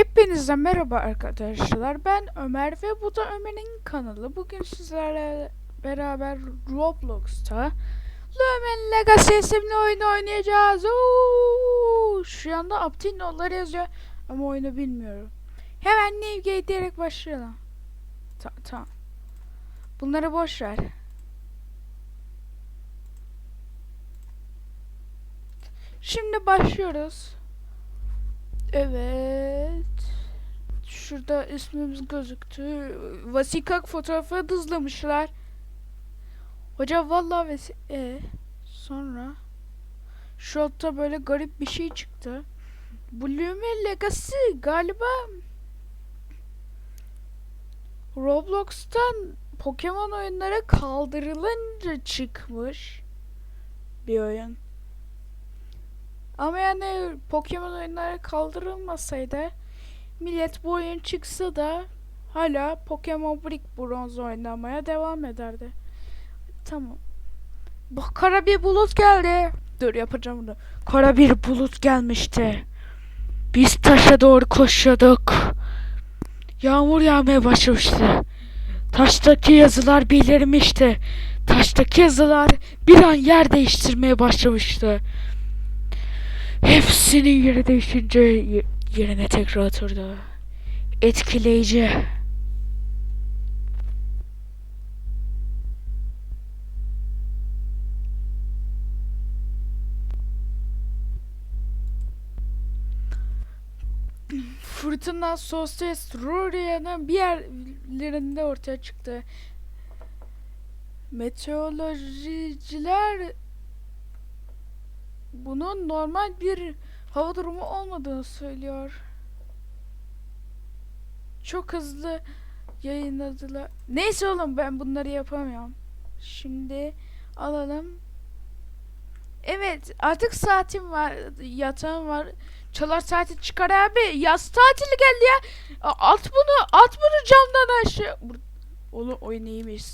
Hepinize merhaba arkadaşlar. Ben Ömer ve bu da Ömer'in kanalı. Bugün sizlerle beraber Roblox'ta Lumen Legacy isimli oyunu oynayacağız. Oo! Şu anda Aptin notları yazıyor ama oyunu bilmiyorum. Hemen Navigate diyerek başlayalım. Ta tamam. Bunları boş ver. Şimdi başlıyoruz. Evet. Şurada ismimiz gözüktü. Vasikak fotoğrafı dızlamışlar. Hoca vallahi vesi e sonra altta böyle garip bir şey çıktı. Bloom'un Legacy galiba Roblox'tan Pokemon oyunlara kaldırılınca çıkmış bir oyun. Ama yani Pokemon oyunları kaldırılmasaydı millet bu oyun çıksa da hala Pokemon Brick Bronze oynamaya devam ederdi. Tamam. Bak kara bir bulut geldi. Dur yapacağım bunu. Kara bir bulut gelmişti. Biz taşa doğru koşuyorduk. Yağmur yağmaya başlamıştı. Taştaki yazılar belirmişti. Taştaki yazılar bir an yer değiştirmeye başlamıştı. Hepsinin yeri değişince yerine tekrar oturdu. Etkileyici. Fırtına Sosyalist Ruria'nın bir yerlerinde ortaya çıktı. Meteorolojiler bunun normal bir hava durumu olmadığını söylüyor. Çok hızlı yayınladılar. Neyse oğlum ben bunları yapamıyorum. Şimdi alalım. Evet artık saatim var. Yatağım var. Çalar saati çıkar abi. Yaz tatili geldi ya. At bunu. At bunu camdan aşağı. Oğlum oyun iyiymiş.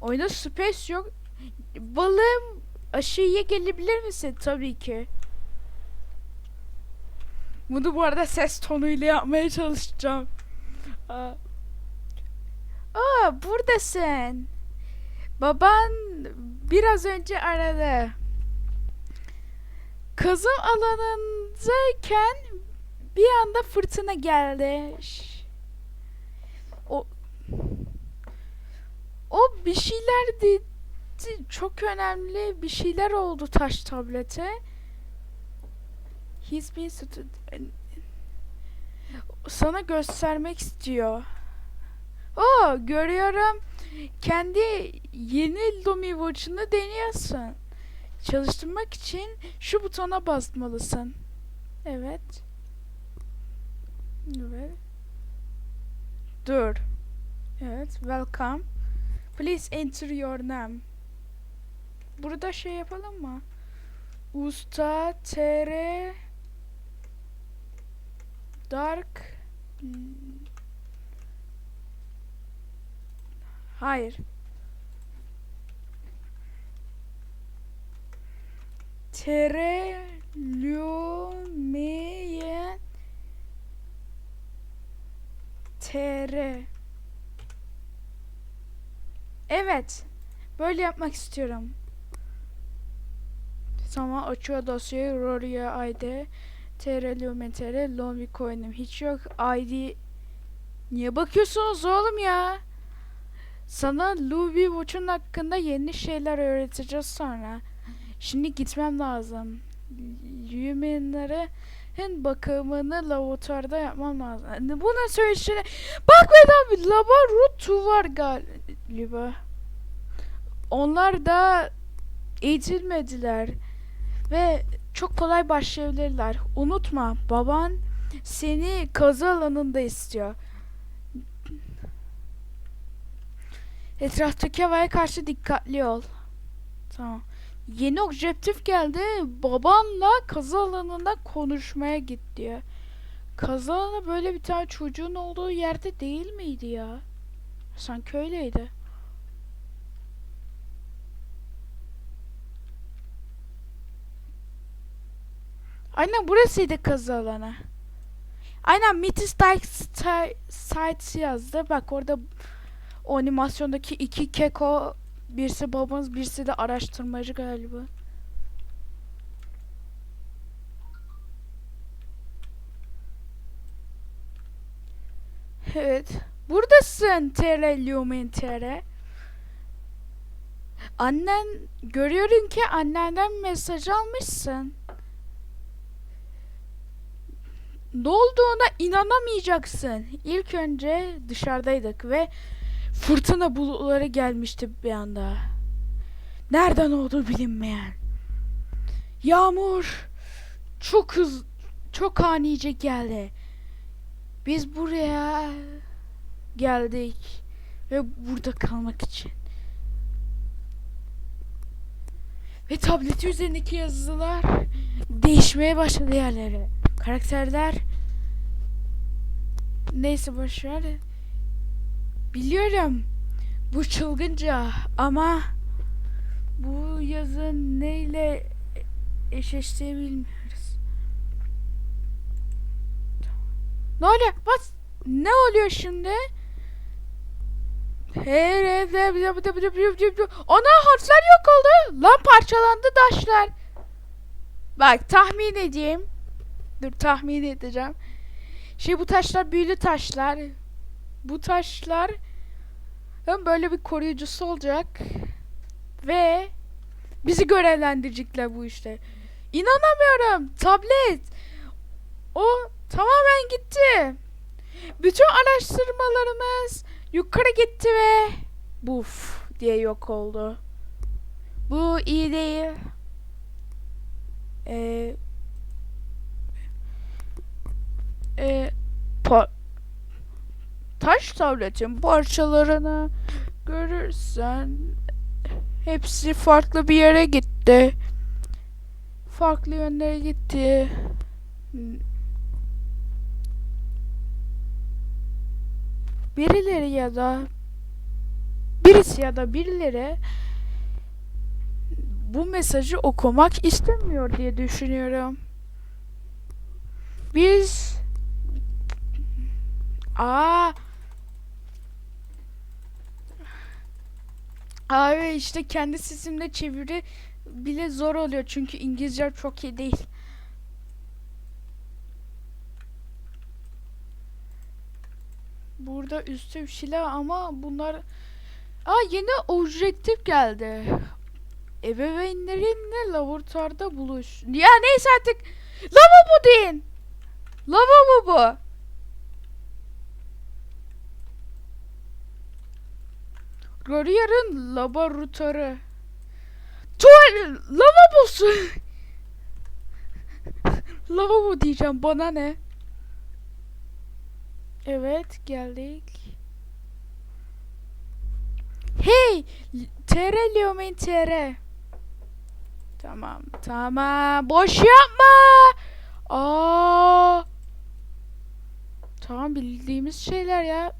Oyunda space yok. Balım aşağıya gelebilir misin? Tabii ki. Bunu bu arada ses tonuyla yapmaya çalışacağım. Aa, Aa buradasın. Baban biraz önce aradı. Kazım alanındayken bir anda fırtına geldi. O o bir şeyler dedi. Çok önemli bir şeyler oldu taş tablete. He's been sana göstermek istiyor. Oo görüyorum. Kendi yeni Lumi Watch'ını deniyorsun. Çalıştırmak için şu butona basmalısın. Evet. Evet. Dur. Evet, welcome. Please enter your name. Burada şey yapalım mı? Usta TR Dark Hayır. Tere Lumeyen TR Evet. Böyle yapmak istiyorum. Tamam açıyor dosyayı. Roria ID TR Lumen TR Lomi coin'im hiç yok. ID Niye bakıyorsunuz oğlum ya? Sana Louis Vuitton hakkında yeni şeyler öğreteceğiz sonra. Şimdi gitmem lazım. Lumen'lere hem bakımını laboratuvarda yapmam lazım. Buna söylesene. Bak be abi laborutu var galiba. Onlar da eğitilmediler. Ve çok kolay başlayabilirler. Unutma baban seni kazı alanında istiyor. Etraftaki havaya karşı dikkatli ol. Tamam. Yeni objektif geldi. Babanla kazı alanında konuşmaya git diyor. Kazı alanı böyle bir tane çocuğun olduğu yerde değil miydi ya? Sanki öyleydi. Aynen burasıydı kazı alanı. Aynen Metis Dark Sites yazdı. Bak orada o animasyondaki iki keko birisi babamız birisi de araştırmacı galiba. Evet. Buradasın TR Lumen TR. Annen görüyorum ki annenden mesaj almışsın. Ne olduğuna inanamayacaksın. İlk önce dışarıdaydık ve fırtına bulutları gelmişti bir anda. Nereden olduğu bilinmeyen. Yağmur çok hız çok anice geldi. Biz buraya geldik ve burada kalmak için. Ve tableti üzerindeki yazılar değişmeye başladı yerleri. Karakterler neyse boşver. Biliyorum bu çılgınca ama bu yazın neyle eşleştiği bilmiyoruz. Ne oluyor? What? Ne oluyor şimdi? Ana harfler yok oldu. Lan parçalandı taşlar. Bak tahmin edeyim. Dur tahmin edeceğim. Şey bu taşlar büyülü taşlar. Bu taşlar hem böyle bir koruyucusu olacak ve bizi görevlendirecekler bu işte. İnanamıyorum. Tablet. O tamamen gitti. Bütün araştırmalarımız yukarı gitti ve buf diye yok oldu. Bu iyi değil. Ee, e, taş tabletin parçalarını görürsen hepsi farklı bir yere gitti. Farklı yönlere gitti. Birileri ya da birisi ya da birileri bu mesajı okumak istemiyor diye düşünüyorum. Biz Aa Abi işte kendi sesimle çeviri bile zor oluyor çünkü İngilizce çok iyi değil. Burada bir şeyler ama bunlar Aa yeni objektif geldi. Ebeveynlerinle laboratuvarda buluş. Ya neyse artık. Lavabo deyin. Lavabo bu. Gorier'ın laboratuvarı. Tuval lavabosu. Lavabo diyeceğim bana ne? Evet geldik. Hey! TR Liomen TR. Tamam tamam. Boş yapma. Aa. Tamam bildiğimiz şeyler ya.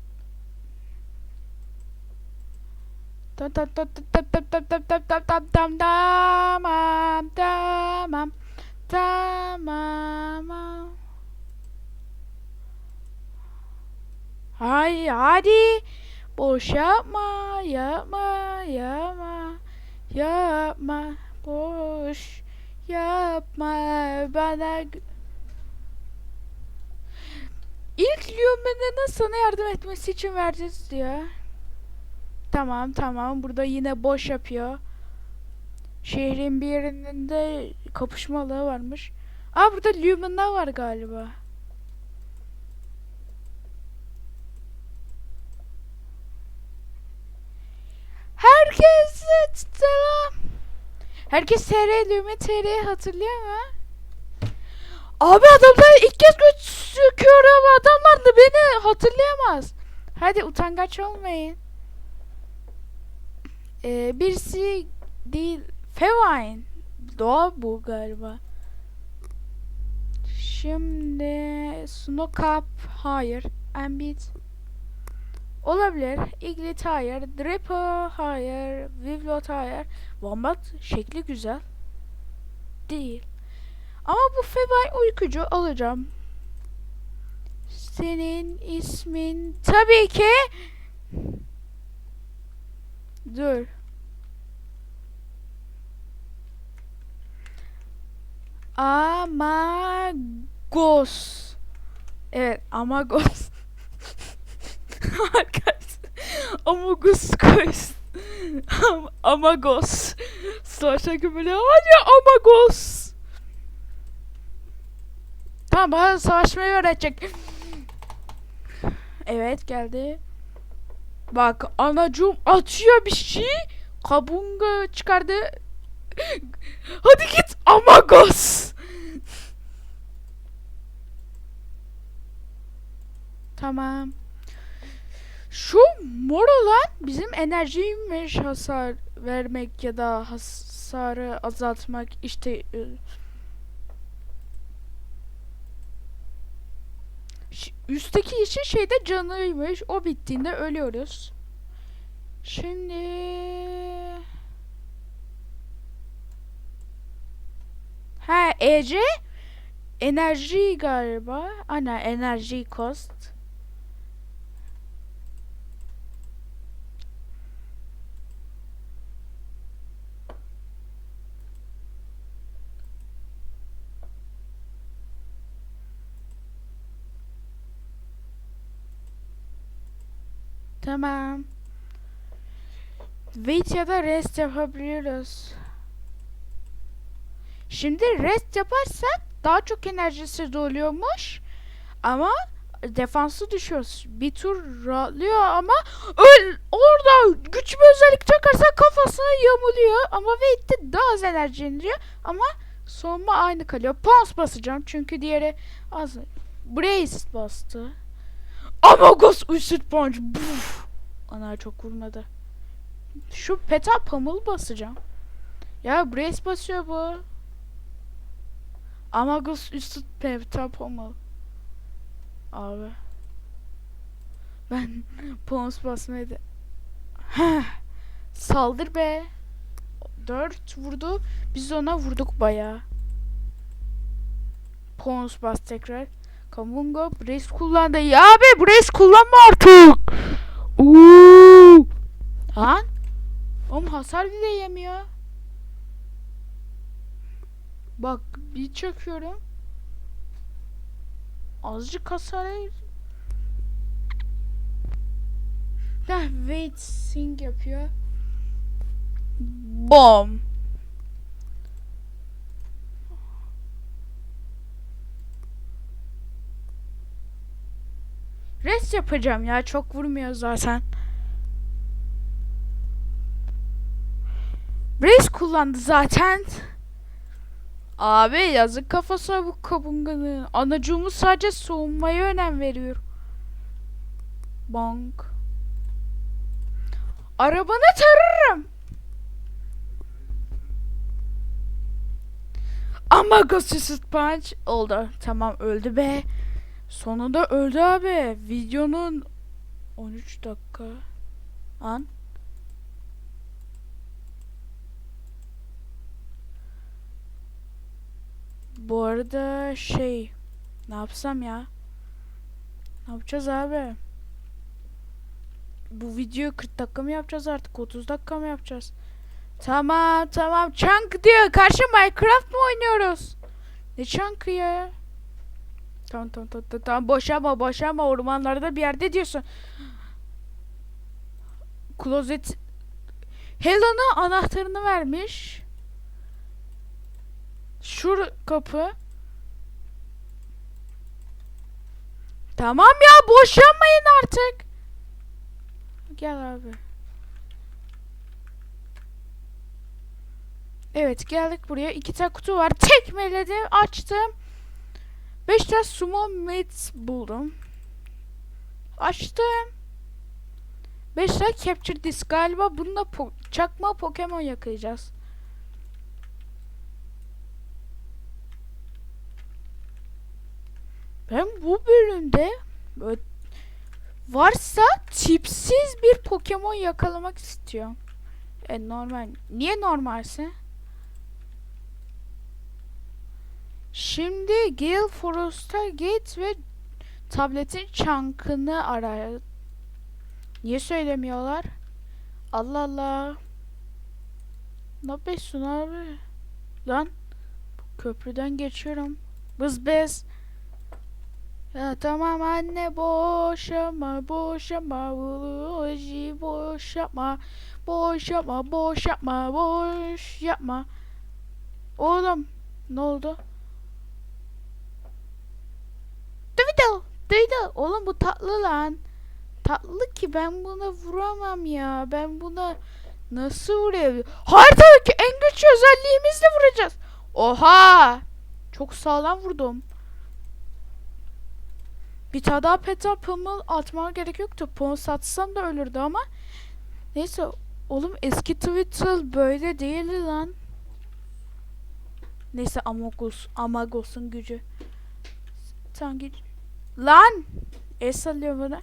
Tamam tamam tamam. Hay hadi. Boş yapma, yapma, yapma, yapma, boş yapma bana. İlk Lumen'e sana yardım etmesi için vereceğiz diyor. Tamam tamam burada yine boş yapıyor. Şehrin bir yerinde kapışma alanı varmış. Aa burada Lumen'lar var galiba. Herkese selam. Herkes TR Lumen TR'yi hatırlıyor mu? Abi adamlar ilk kez gözüküyorum. Adamlar da beni hatırlayamaz. Hadi utangaç olmayın. Ee, birisi değil. Fevine. Doğa bu galiba. Şimdi Snowcap hayır. Ambit olabilir. Iglit hayır. Dripper hayır. Vivlot hayır. Wombat şekli güzel. Değil. Ama bu Fevine uykucu alacağım. Senin ismin tabii ki Dur. Amagos. Evet, Amagos. Arkadaşlar. Amagos koysun. Am- Amagos. Savaşa böyle hadi Amagos. Tamam bana savaşmayı öğretecek. Evet geldi. Bak anacığım atıyor bir şey. Kabunga çıkardı. Hadi git Amagos. Tamam. Şu mor olan bizim enerjiymiş hasar vermek ya da hasarı azaltmak işte e, Ş- üstteki yeşil şey de canıymış. O bittiğinde ölüyoruz. Şimdi Ha EC enerji galiba. Ana enerji cost. Tamam. Wait ya rest yapabiliyoruz. Şimdi rest yaparsak daha çok enerjisi doluyormuş. Ama defansı düşüyoruz. Bir tur rahatlıyor ama öl orada güç bir özellik takarsak kafasına yamuluyor. Ama Wait'te daha az enerji indiriyor. Ama sonma aynı kalıyor. Pons basacağım çünkü diğeri az. Brace bastı. Amagos Usit Punch. Buf. Ana çok vurmadı. Şu peta pamul basacağım. Ya brace basıyor bu. Amagos üstü peta pamul. Abi. Ben pons basmayı da... Saldır be. 4 vurdu. Biz ona vurduk bayağı. Pons bas tekrar. Kamunga brace kullandı. Ya abi brace kullanma artık. Uuu. Lan. Oğlum hasar bile yemiyor. Bak bir çakıyorum. Azıcık hasar Heh, wait sing yapıyor. Bom. Rest yapacağım ya çok vurmuyor zaten. Brace kullandı zaten. Abi yazık kafasına bu kabunganın. Anacığımız sadece soğunmaya önem veriyor. Bonk. Arabanı tararım. Ama Ghost Punch oldu. Tamam öldü be. Sonunda öldü abi. Videonun 13 dakika. An. Bu arada şey ne yapsam ya? Ne yapacağız abi? Bu videoyu 40 dakika mı yapacağız artık? 30 dakika mı yapacağız? Tamam tamam. Chunk diyor. Karşı Minecraft mı oynuyoruz? Ne chunk'ı ya? Tamam tamam tamam tamam, boşama boşama ormanlarda bir yerde diyorsun. Klozet Helena anahtarını vermiş. Şu kapı. Tamam ya boşanmayın artık. Gel abi. Evet geldik buraya. İki tane kutu var. Tekmeledim açtım. Beş tane sumo mates buldum. Açtım. Beş tane capture disk galiba bununla po çakma Pokemon yakalayacağız. Ben bu bölümde varsa tipsiz bir Pokemon yakalamak istiyorum. E normal. Niye normalse? Şimdi Gale Forest'a git ve tabletin çankını ara. Niye söylemiyorlar? Allah Allah. Ne yapıyorsun abi? Lan köprüden geçiyorum. Bız bez. Ya tamam anne boş yapma boş yapma buji boş yapma boş yapma boş yapma boş yapma Oğlum ne oldu? Duydum oğlum bu tatlı lan tatlı ki ben buna vuramam ya ben buna nasıl vurayım Haritadaki en güçlü özelliğimizle vuracağız Oha çok sağlam vurdum bir tane daha Peter Pummel atmama gerek yoktu. Pons atsam da ölürdü ama. Neyse. Oğlum eski Twitter böyle değildi lan. Neyse Amogos. Amagos'un gücü. Sen git. Lan! El sallıyor bana.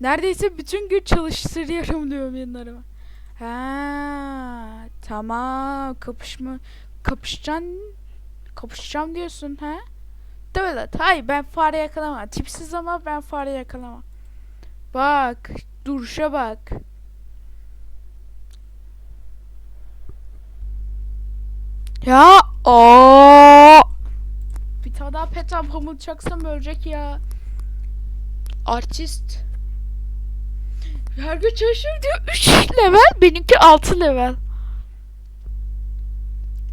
Neredeyse bütün gün çalıştırıyorum diyorum yanlarıma. Ha, tamam. Kapışma kapışacaksın. Kapışacağım diyorsun ha? Evet. Hayır ben fare yakalamam. Tipsiz ama ben fare yakalamam. Bak. Duruşa bak. Ya o Bir tane daha petam pamuk çaksam ölecek ya. Artist. Her gün çalışıyorum diyor 3 level. Benimki 6 level.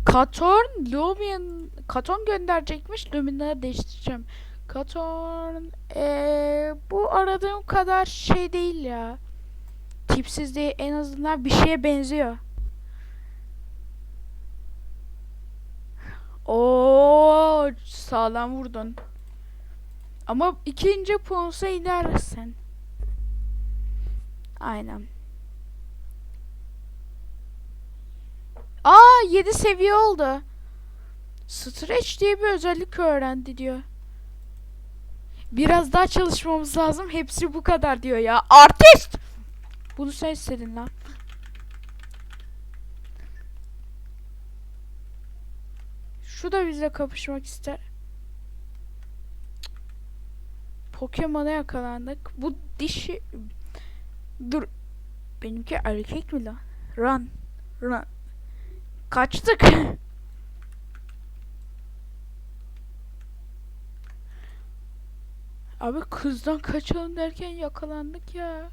Katorn Lumion Katon gönderecekmiş. Lumina'yı değiştireceğim. Katorn ee, bu aradığım kadar şey değil ya. Tipsiz değil. En azından bir şeye benziyor. Oo sağlam vurdun. Ama ikinci ponsa inersin. Aynen. Aa 7 seviye oldu. Stretch diye bir özellik öğrendi diyor. Biraz daha çalışmamız lazım. Hepsi bu kadar diyor ya. Artist! Bunu sen istedin lan. Şu da bizle kapışmak ister. Pokemon'a yakalandık. Bu dişi... Dur. Benimki erkek mi lan? Run. Run. Kaçtık. Abi kızdan kaçalım derken yakalandık ya.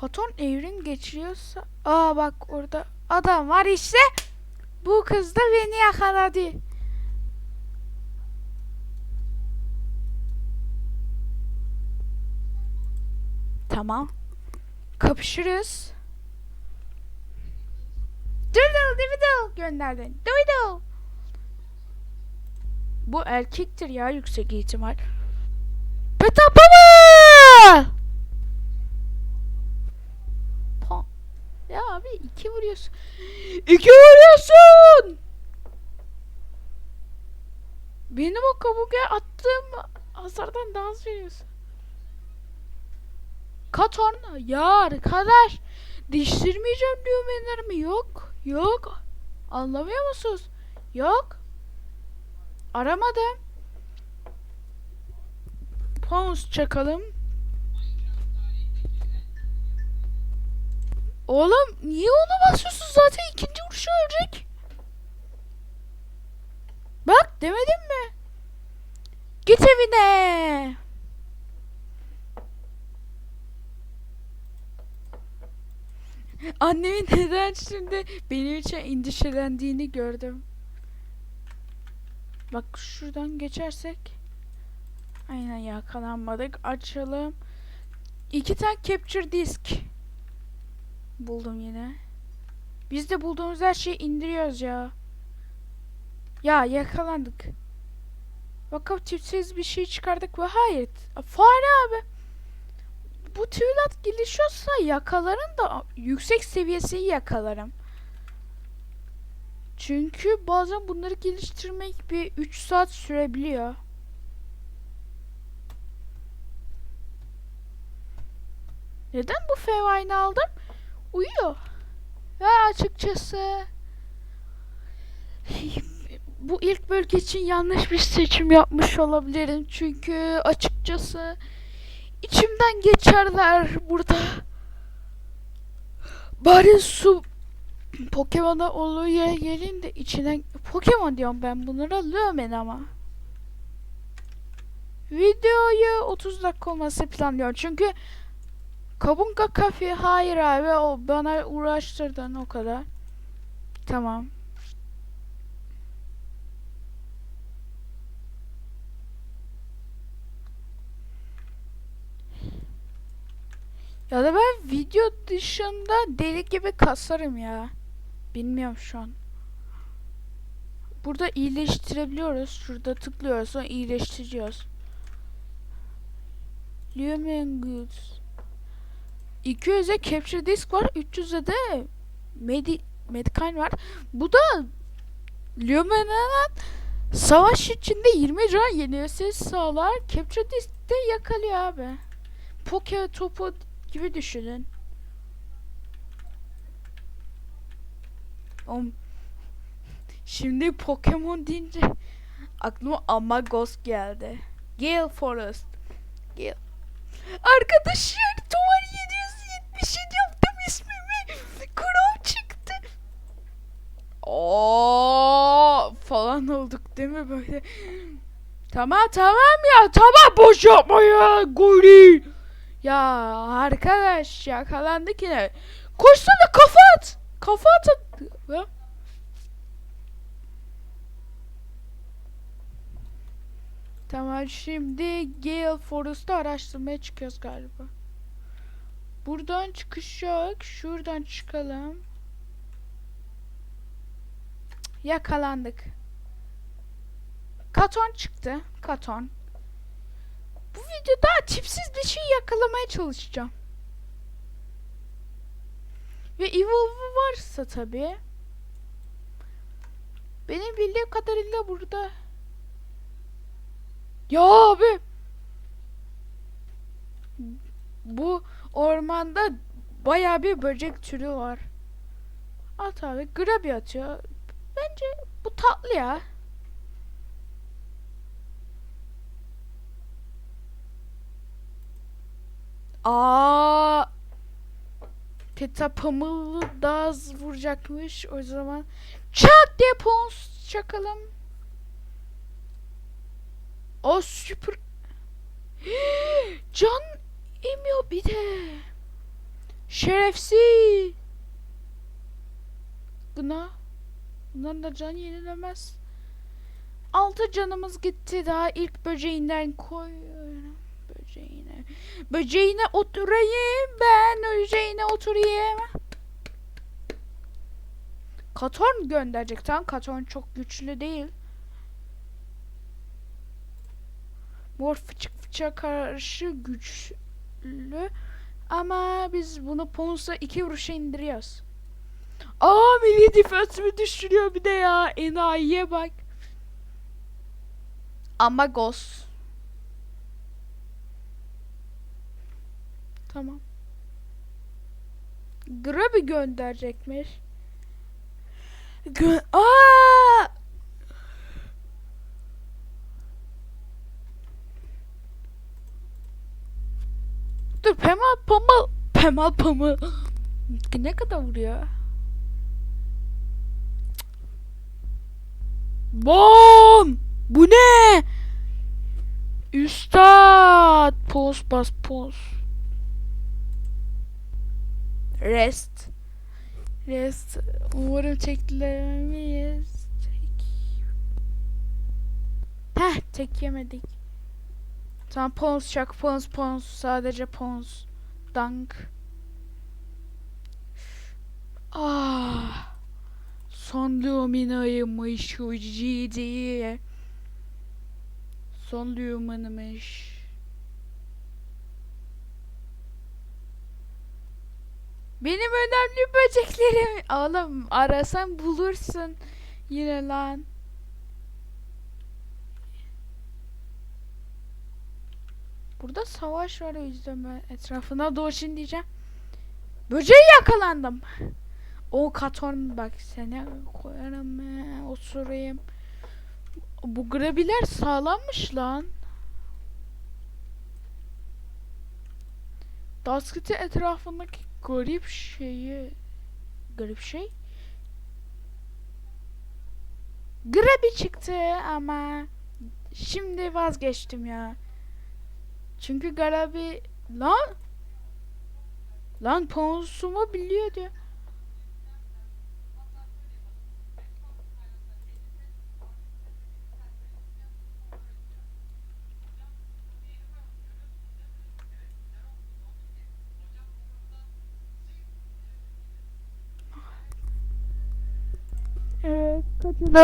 Katon evrim geçiriyorsa... Aa bak orada adam var işte. Bu kız da beni yakaladı. Tamam. Kapışırız. Doodle Doodle gönderdin. Doodle. Bu erkektir ya yüksek ihtimal. Peta iki vuruyorsun. İki vuruyorsun! Benim o kabuğa attığım hasardan daha az veriyorsun. Katorna ya arkadaş değiştirmeyeceğim diyor benlerimi yok yok. Anlamıyor musunuz? Yok. Aramadım. Pons çakalım Oğlum niye ona basıyorsun zaten ikinci vuruşu ölecek Bak demedim mi Git evine Annemin neden şimdi benim için endişelendiğini gördüm. Bak şuradan geçersek. Aynen yakalanmadık. Açalım. İki tane capture disk. Buldum yine. Biz de bulduğumuz her şeyi indiriyoruz ya. Ya yakalandık. Bakalım tipsiz bir şey çıkardık mı? Hayır. Fare abi bu tüylat gelişiyorsa yakaların da yüksek seviyesi yakalarım. Çünkü bazen bunları geliştirmek bir 3 saat sürebiliyor. Neden bu Fevine'i aldım? Uyuyor. Ve açıkçası bu ilk bölge için yanlış bir seçim yapmış olabilirim. Çünkü açıkçası içimden geçerler burada. Bari su Pokemon'a oluyor gelin de içinden Pokemon diyorum ben bunlara Lumen ama. Videoyu 30 dakika olması planlıyorum. Çünkü Kabunga Kafe hayır abi o bana uğraştırdın o kadar. Tamam. Ya da ben video dışında deli gibi kasarım ya. Bilmiyorum şu an. Burada iyileştirebiliyoruz. Şurada tıklıyoruz sonra iyileştiriyoruz. Lumen Goods. 200'e Capture Disk var. 300'e de Medi Medicine var. Bu da Lumen'in savaş içinde 20 can yenilmesi sağlar. Capture Disk'te yakalıyor abi. Poke topu gibi düşünün. Om. Şimdi Pokemon deyince aklıma Amagos geldi. Gale Forest. Gale. Arkadaşlar Oo falan olduk değil mi böyle? Tamam tamam ya tamam boş yapma ya Gori. Ya arkadaş yakalandık yine. Koşsana kafa at. Kafa at. Ha? Tamam şimdi Gale Forest'ı araştırmaya çıkıyoruz galiba. Buradan çıkış yok. Şuradan çıkalım. Yakalandık. Katon çıktı. Katon. Bu videoda tipsiz bir şey yakalamaya çalışacağım. Ve Evolve varsa tabii. Benim bildiğim kadarıyla burada. Ya abi. Bu ormanda bayağı bir böcek türü var. At abi. Grabi atıyor. Bence bu tatlı ya. Aa, Peta Pamuk'u daha vuracakmış. O zaman çak diye pons çakalım. O süper. Can emiyor bir de. Şerefsiz. Buna. Bundan da can yenilemez. Altı canımız gitti daha ilk böceğinden koyuyorum. Böceğine. Böceğine oturayım ben. Böceğine oturayım. Katorn gönderecek. Tamam Katorn çok güçlü değil. Mor fıçık fıçığa karşı güçlü. Ama biz bunu Pons'a iki vuruşa indiriyoruz. Aa milli defensimi düşürüyor bir de ya. Enayiye bak. Ama Ghost. Tamam. Grab'i gönderecekmiş. Gö Aa! Dur Pemal Pamal Pemal Pamal ne kadar vuruyor? Bom! Bu ne? Üstad! Pos bas pos. Rest. Rest. Umarım teklemeyiz. Tek. Heh tek yemedik. Tamam pons çak pons pons. Sadece pons. Dank. Ah. Son Lumina'ymış ciddi. Son Lumina'mış. Benim önemli böceklerim. Oğlum arasan bulursun. Yine lan. Burada savaş var o yüzden ben etrafına dolaşın diyeceğim. Böceği yakalandım. O katon bak seni koyarım he, osurayım. Bu grabiler sağlammış lan. Dasket'in etrafındaki garip şeyi... Garip şey? Grabi çıktı ama şimdi vazgeçtim ya. Çünkü Grabi lan lan ponsumu biliyordu. Evet, kaçırdı.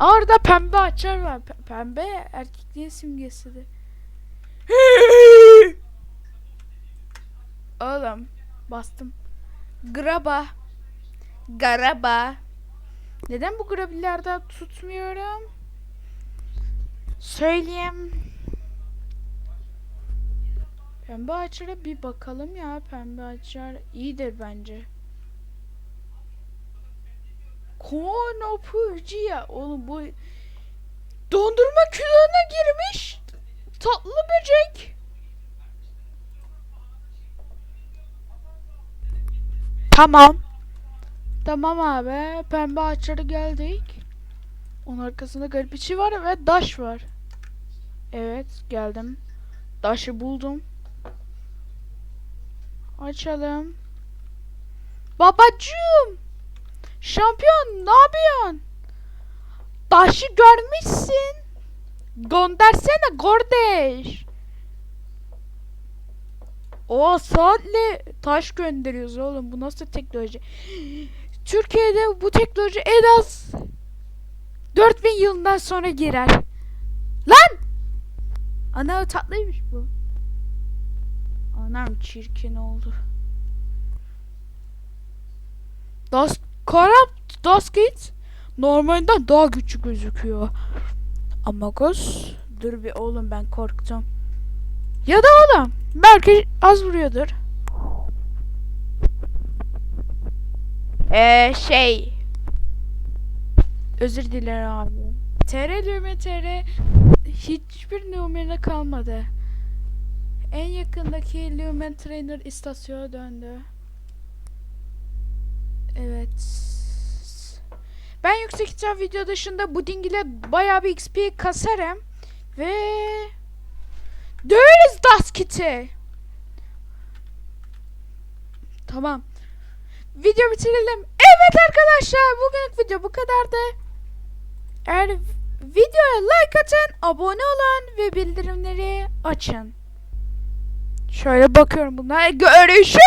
Orada pembe açar var. Pe- pembe erkekliğin simgesidir. Oğlum bastım. Graba. Garaba. Neden bu grabilerde tutmuyorum? Söyleyeyim. Pembe açara bir bakalım ya. Pembe açar iyidir bence. Konopurciya. Oğlum bu dondurma külahına girmiş. Tatlı böcek. Tamam. Tamam abi. Pembe açara geldik. Onun arkasında garip bir şey var ve daş var. Evet geldim. Daşı buldum. Açalım. Babacığım. Şampiyon ne yapıyorsun? Taşı görmüşsün. Göndersene kardeş. O saatle taş gönderiyoruz oğlum. Bu nasıl teknoloji? Türkiye'de bu teknoloji en az 4000 yılından sonra girer. Lan! Ana tatlıymış bu. Anam çirkin oldu. Das Karab Daskit normalden daha küçük gözüküyor. Ama kız dur bir oğlum ben korktum. Ya da oğlum belki az vuruyordur. Eee şey Özür dilerim abi. TR düğme TR hiçbir numara kalmadı. En yakındaki Lumen Trainer istasyona döndü. Evet. Ben yüksek ihtimal video dışında Buding ile bayağı bir XP kasarım. Ve döveriz Daskit'i. Tamam. Video bitirelim. Evet arkadaşlar bugünlük video bu kadardı. Eğer videoya like atın, abone olun ve bildirimleri açın. Şöyle bakıyorum bunlar. Görüşürüz.